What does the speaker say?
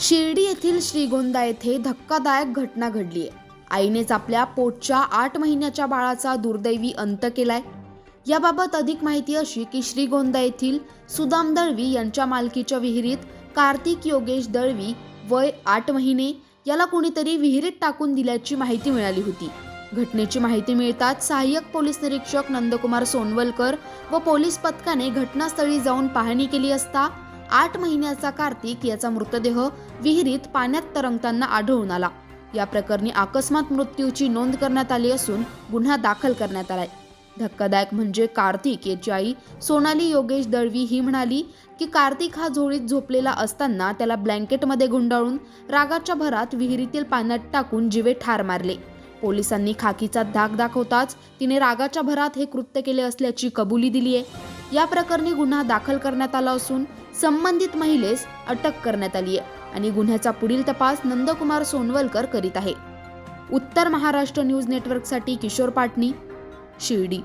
शिर्डी येथील श्रीगोंदा येथे धक्कादायक घटना घडली आहे. आईनेच आपल्या पोटच्या आठ महिन्याच्या बाळाचा दुर्दैवी अंत केलाय. याबाबत अधिक माहिती अशी की श्रीगोंदा येथील सुदाम दळवी यांच्या मालकीच्या विहिरीत कार्तिक योगेश दळवी वय आठ महिने याला कुणीतरी विहिरीत टाकून दिल्याची माहिती मिळाली होती. घटनेची माहिती मिळताच सहाय्यक पोलीस निरीक्षक नंदकुमार सोनवलकर व पोलीस पथकाने घटनास्थळी जाऊन पाहणी केली असता आठ महिन्याचा कार्तिक याचा मृतदेह विहिरीत पाण्यात तरंगताना आढळून आला. या प्रकरणी अकस्मात मृत्यूची नोंद करण्यात आली असून गुन्हा दाखल करण्यात आलाय. धक्कादायक म्हणजे कार्तिक याची आई सोनाली योगेश दळवी ही म्हणाली की कार्तिक हा झोळीत झोपलेला असताना त्याला ब्लँकेटमध्ये गुंडाळून रागाच्या भरात विहिरीतील पाण्यात टाकून जीवे ठार मारले. पोलिसांनी खाकीचा धाक दाखवताच तिने रागाच्या भरात हे कृत्य केले असल्याची कबुली दिली आहे या प्रकरणी गुन्हा दाखल करण्यात आला असून संबंधित महिलेस अटक करण्यात आली आहे आणि गुन्ह्याचा पुढील तपास नंदकुमार सोनवलकर करीत आहे. उत्तर महाराष्ट्र न्यूज नेटवर्कसाठी किशोर पाटणी शिर्डी.